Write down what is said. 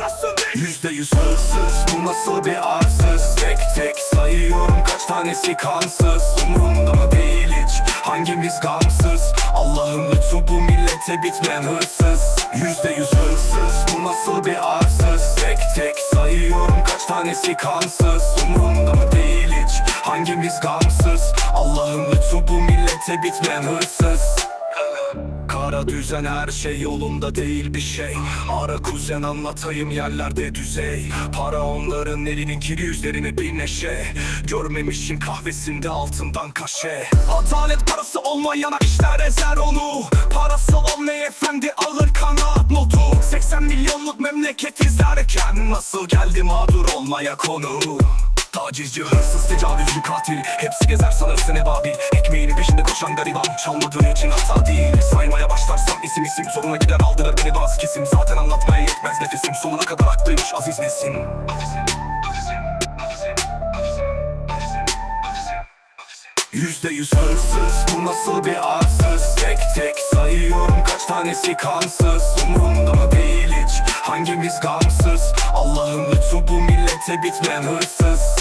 nasıl değil Yüzde yüz hırsız bu nasıl bir arsız? Tek tek sayıyorum kaç tanesi kansız? Umurumda mı değil hiç hangimiz gamsız? Allah'ın lütfu bu millete bitmeyen hırsız. Yüzde yüz hırsız bu nasıl bir arsız? Tek tek sayıyorum kaç tanesi kansız? Umurumda mı değil hiç hangimiz gamsız? Allah'ın lütfu bu millete bitmeyen hırsız Kara düzen her şey yolunda değil bir şey. Ara kuzen anlatayım yerlerde düzey. Para onların elinin kiri yüzlerine bir neşe. Görmemişim kahvesinde altından kaşe. Adalet parası olmayana işler ezer onu. Parasal olmaya efendi alır kanaat notu. 80 milyonluk memleket izlerken Nasıl geldi mağdur olmaya konu? Tacizci, hırsız, tecavüzcü, katil. Hepsi gezer sanırsın ebabil. Ekmeğinin peşinde koşan gariban Çalmadığın için hata değil. Saymaya başlarsam isim isim Zoruna gider aldırır beni bazı kesim. Zaten anlatmaya yetmez nefesim Sonuna kadar haklıymış Aziz Nesin Yüzde yüz hırsız Bu nasıl bir arsız? Tek tek sayıyorum kaç tanesi kansız? Umurumda mı değil hiç Hangimiz gamsız? Allah'ın lütfu bu millete bitmeyen hırsız